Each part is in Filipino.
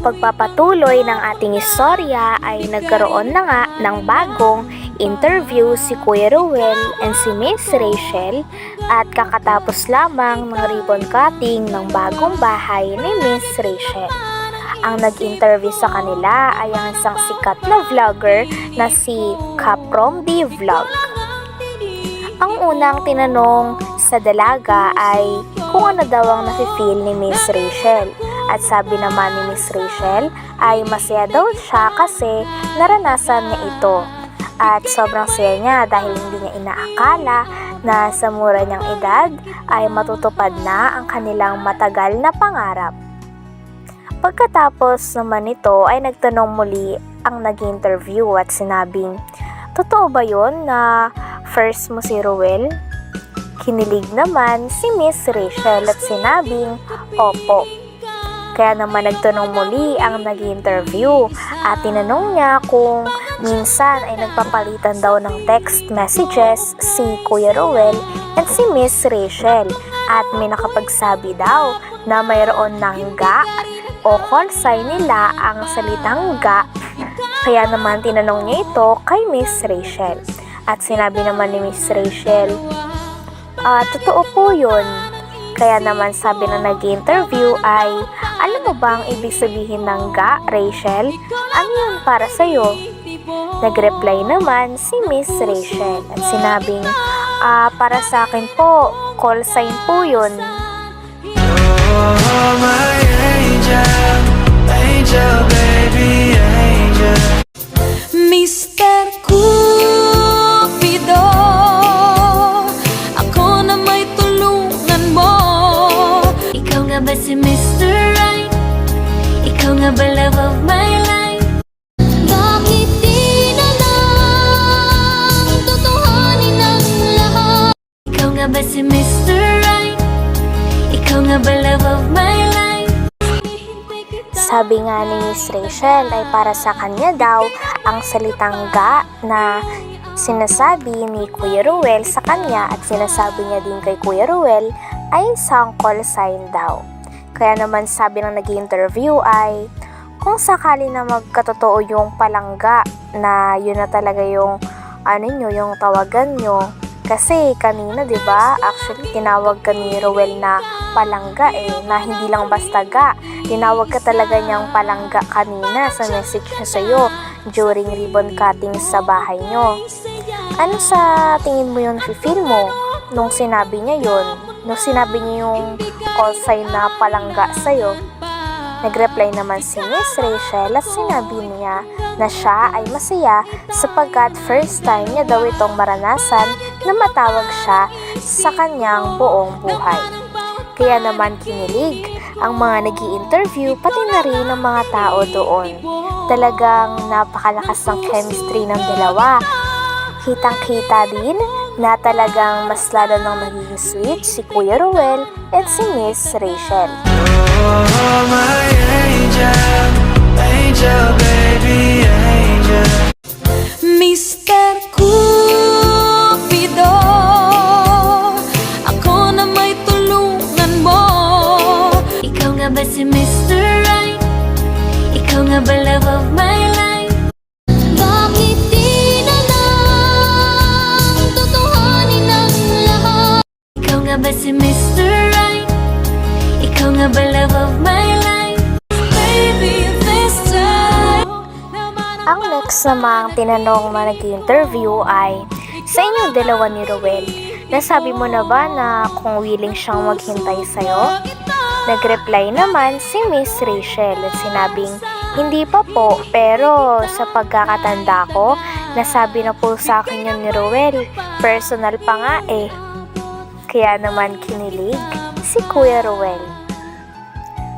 Pagpapatuloy ng ating istorya ay nagkaroon na nga ng bagong interview si Kuya Ruel and si Miss Rachel at kakatapos lamang ng ribbon cutting ng bagong bahay ni Miss Rachel. Ang nag-interview sa kanila ay ang isang sikat na vlogger na si Kaprom D Vlog. Ang unang tinanong sa dalaga ay kung ano daw ang nafe-feel ni Miss Rachel. At sabi naman ni Miss Rachel ay masaya daw siya kasi naranasan niya ito. At sobrang saya niya dahil hindi niya inaakala na sa mura niyang edad ay matutupad na ang kanilang matagal na pangarap. Pagkatapos naman nito ay nagtanong muli ang nag-interview at sinabing, Totoo ba yon na first mo si Ruel? Kinilig naman si Miss Rachel at sinabing, Opo. Kaya naman nagtanong muli ang nag-interview at tinanong niya kung minsan ay nagpapalitan daw ng text messages si Kuya Ruel and si Miss Rachel. At may nakapagsabi daw na mayroon ng ga o sign nila ang salitang ga. Kaya naman tinanong niya ito kay Miss Rachel. At sinabi naman ni Miss Rachel Ah, totoo po yun. Kaya naman sabi na nag-interview ay, mo ba ang ibig sabihin ng ga, Rachel? Ano yun para sa'yo? Nag-reply naman si Miss Rachel at sinabing, ah, para sa akin po, call sign po yun. Oh, my angel, angel, baby, angel. Sabi nga ni Miss Rachel ay para sa kanya daw ang salitang ga na sinasabi ni Kuya Ruel sa kanya at sinasabi niya din kay Kuya Ruel ay isang call sign daw. Kaya naman sabi ng nag interview ay kung sakali na magkatotoo yung palangga na yun na talaga yung ano nyo, yung tawagan nyo. Kasi kanina 'di ba actually tinawag ka ni Ruel na palangga eh, na hindi lang basta ga. Tinawag ka talaga niyang palangga kanina sa message niya sa'yo during ribbon cutting sa bahay niyo. Ano sa tingin mo yun feel mo nung sinabi niya yun? Nung sinabi niya yung call sign na palangga sa'yo? Nag-reply naman si Miss Rachel at sinabi niya na siya ay masaya sapagkat first time niya daw itong maranasan na matawag siya sa kanyang buong buhay. Kaya naman kinilig ang mga nag interview pati na rin ang mga tao doon. Talagang napakalakas ng chemistry ng dalawa. Kitang-kita din na talagang mas lalo nang magiging sweet si Kuya Ruel and si Miss Rachel. Oh, my angel, angel, baby, angel. Nga ba si Mr. Right? Ikaw nga ba love of my life? Baby, this time Ang next namang tinanong na nag-interview ay, sa inyong dalawa ni Ruel, nasabi mo na ba na kung willing siyang maghintay sa'yo? Nag-reply naman si Miss Rachel at sinabing, hindi pa po, pero sa pagkakatanda ko, nasabi na po sa akin yun ni Ruel. Personal pa nga eh. Kaya naman kinilig si Kuya Ruel.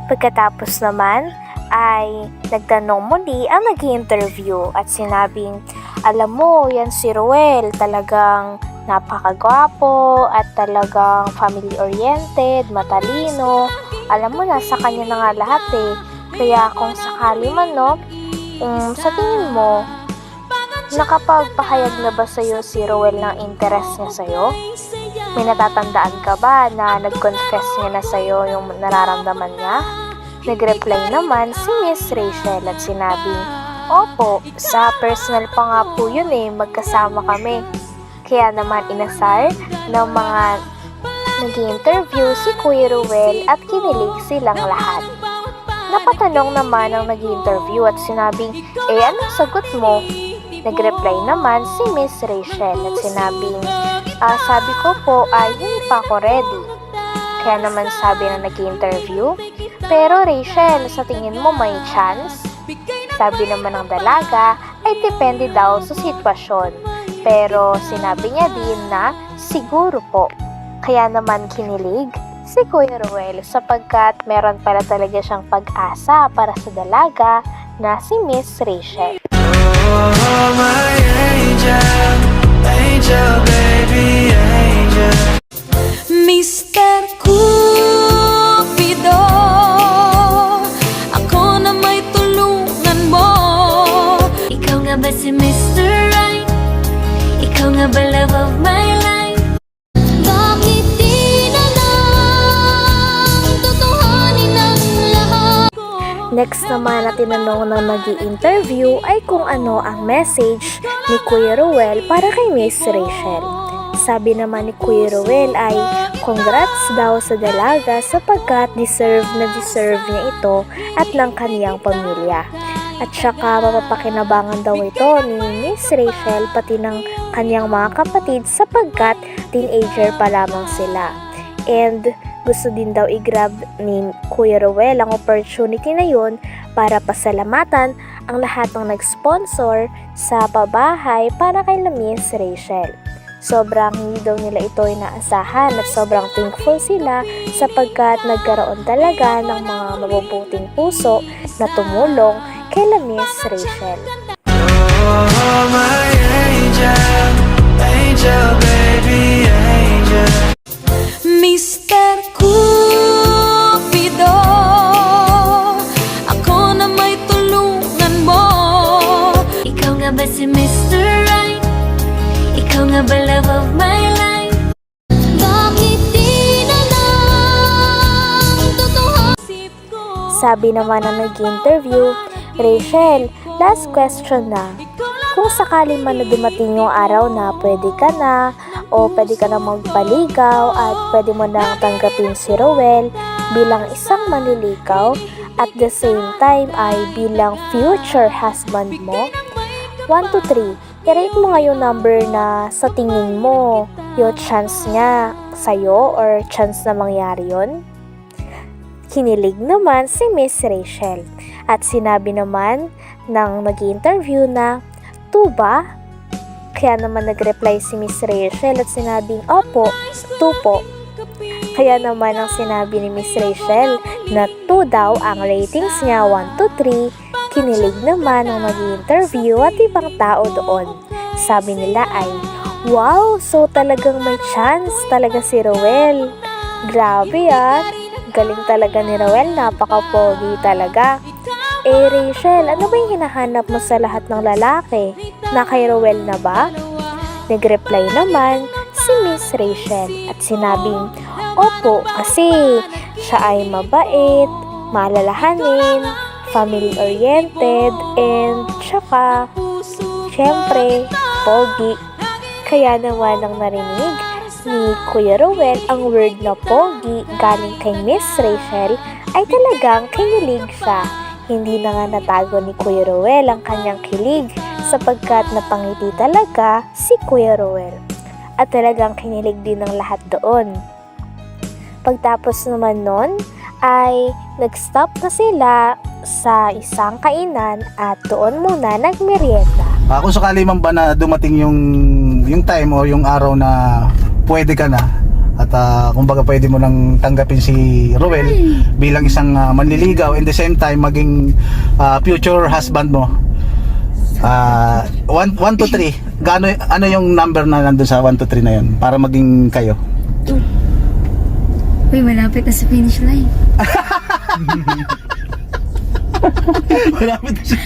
Pagkatapos naman ay nagtanong muli ang nag interview at sinabing, alam mo, yan si Ruel, talagang napakagwapo at talagang family-oriented, matalino. Alam mo, nasa kanya na nga lahat eh. Kaya kung sakali man, no, um, sa tingin mo, nakapagpahayag na ba sa'yo si Ruel ng interest niya sa'yo? May natatandaan ka ba na nag-confess niya na sa'yo yung nararamdaman niya? Nag-reply naman si Miss Rachel at sinabing, Opo, sa personal pa nga po yun eh, magkasama kami. Kaya naman inasar ng mga nag interview si Kuya Ruel at kinilig silang lahat. Napatanong naman ang nag interview at sinabing, eh anong sagot mo? Nag-reply naman si Miss Rachel at sinabing, ah, sabi ko po ay hindi pa ako ready. Kaya naman sabi na nag interview pero Rachel, sa tingin mo may chance? Sabi naman ng dalaga ay depende daw sa sitwasyon. Pero sinabi niya din na siguro po. Kaya naman kinilig si Kuya Ruel sapagkat meron pala talaga siyang pag-asa para sa dalaga na si Miss Rachel. My angel, angel, baby, angel. Tinanong ng nag interview ay kung ano ang message ni Kuya Ruel para kay Miss Rachel. Sabi naman ni Kuya Ruel ay congrats daw sa dalaga sapagkat deserve na deserve niya ito at ng kaniyang pamilya. At saka mapapakinabangan daw ito ni Miss Rachel pati ng kaniyang mga kapatid sapagkat teenager pa lamang sila. And gusto din daw i-grab ni Kuya Ruel ang opportunity na yun para pasalamatan ang lahat ng nag-sponsor sa pabahay para kay Miss Rachel. Sobrang hindi daw nila ito inaasahan at sobrang thankful sila sapagkat nagkaroon talaga ng mga mabubuting puso na tumulong kay Miss Rachel. Oh, my angel, angel, Sabi naman ng nag-interview, Rachel, last question na. Kung sakali man na dumating yung araw na pwede ka na o pwede ka na magpaligaw at pwede mo na tanggapin si Rowel bilang isang manliligaw at the same time ay bilang future husband mo, 1 to 3, i-rate mo nga yung number na sa tingin mo yung chance niya sa'yo or chance na mangyari yon Kinilig naman si Miss Rachel at sinabi naman ng nag interview na, Tuba? Kaya naman nag-reply si Miss Rachel at sinabing, Opo, tupo. Kaya naman ang sinabi ni Miss Rachel na 2 daw ang ratings niya 1 to 3, kinilig naman ang nag interview at ibang tao doon. Sabi nila ay, Wow, so talagang may chance talaga si Rowel. Grabe ah, galing talaga ni Rowel, napaka-pogi talaga. Eh Rachel, ano ba yung hinahanap mo sa lahat ng lalaki? Na kay Rowel na ba? Nag-reply naman si Miss Rachel at sinabing, Opo, kasi siya ay mabait, maalalahanin, family-oriented, and tsaka, syempre, pogi. Kaya naman ang narinig ni Kuya Rowel ang word na pogi galing kay Miss Rachel ay talagang kinilig siya. Hindi na nga natago ni Kuya Ruel ang kanyang kilig sapagkat napangiti talaga si Kuya Ruel. At talagang kinilig din ng lahat doon. Pagtapos naman nun, ay nag-stop na sila sa isang kainan at doon muna nagmerienda. Ah, kung sakali man ba na dumating yung yung time o yung araw na pwede ka na at ah, kumbaga pwede mo nang tanggapin si Roel bilang isang ah, manliligaw and the same time maging ah, future husband mo. Ah, 1 1 to 3. Gaano ano yung number na nandun sa 1 to 3 na yun para maging kayo? Uy, malapit na sa finish line. Malapit na si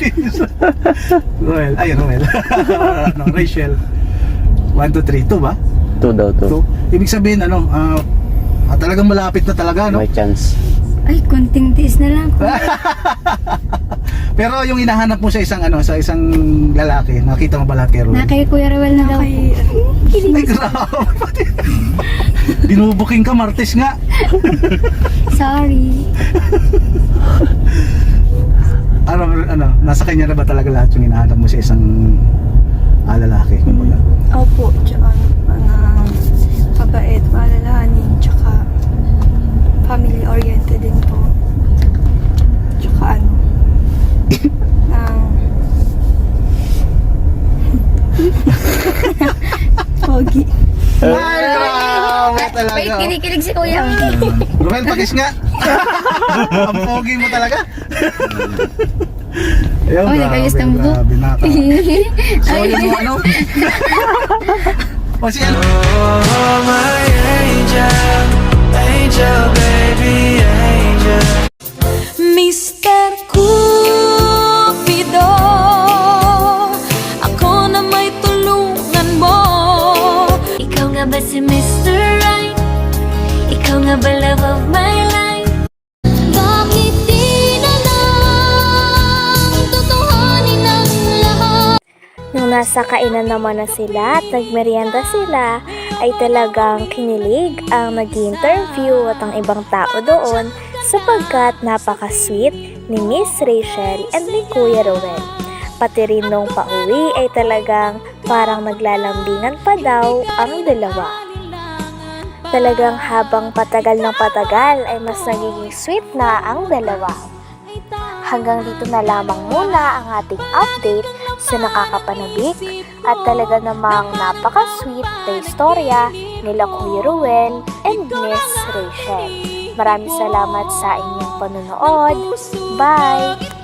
Roel. Ay, Roel. no, Rachel. 1 to 3. 2 ba? Two daw, two. 2. Ibig sabihin ano, ah, ah, talagang malapit na talaga, no? May chance. Ay, konting tiis na lang. Pero yung hinahanap mo sa isang ano, sa isang lalaki, nakita mo ba lahat kay Roel? Na kay Kuya Rawel na daw po. Ay, grabe. Binubuking ka, Martes nga. Sorry. Ano, ano, nasa kanya na ba talaga lahat yung hinahanap mo sa isang ah, lalaki? Kumbaga? Opo, tsaka ano, mabait, maalalahanin, tsaka family-oriented din po. Tsaka ano, ng pogi. Ay, grabe talaga. Wait, kinikilig si Kuya. Ruel, pagis nga. Ang pogi mo talaga. Ayun, Oh, nagayos ng naka. So, yung ano? o si ano? Oh, my angel, angel, baby, angel. Nasa kainan naman na sila at nagmerienda sila, ay talagang kinilig ang nag-interview at ang ibang tao doon sapagkat napaka-sweet ni Miss Rachel and ni Kuya Rowell. Pati rin nung pauwi ay talagang parang naglalambingan pa daw ang dalawa. Talagang habang patagal ng patagal ay mas nagiging sweet na ang dalawa. Hanggang dito na lamang muna ang ating update sa nakakapanabik at talaga namang napaka-sweet na istorya nila Kuya Ruel and Miss Rachel. Maraming salamat sa inyong panonood. Bye!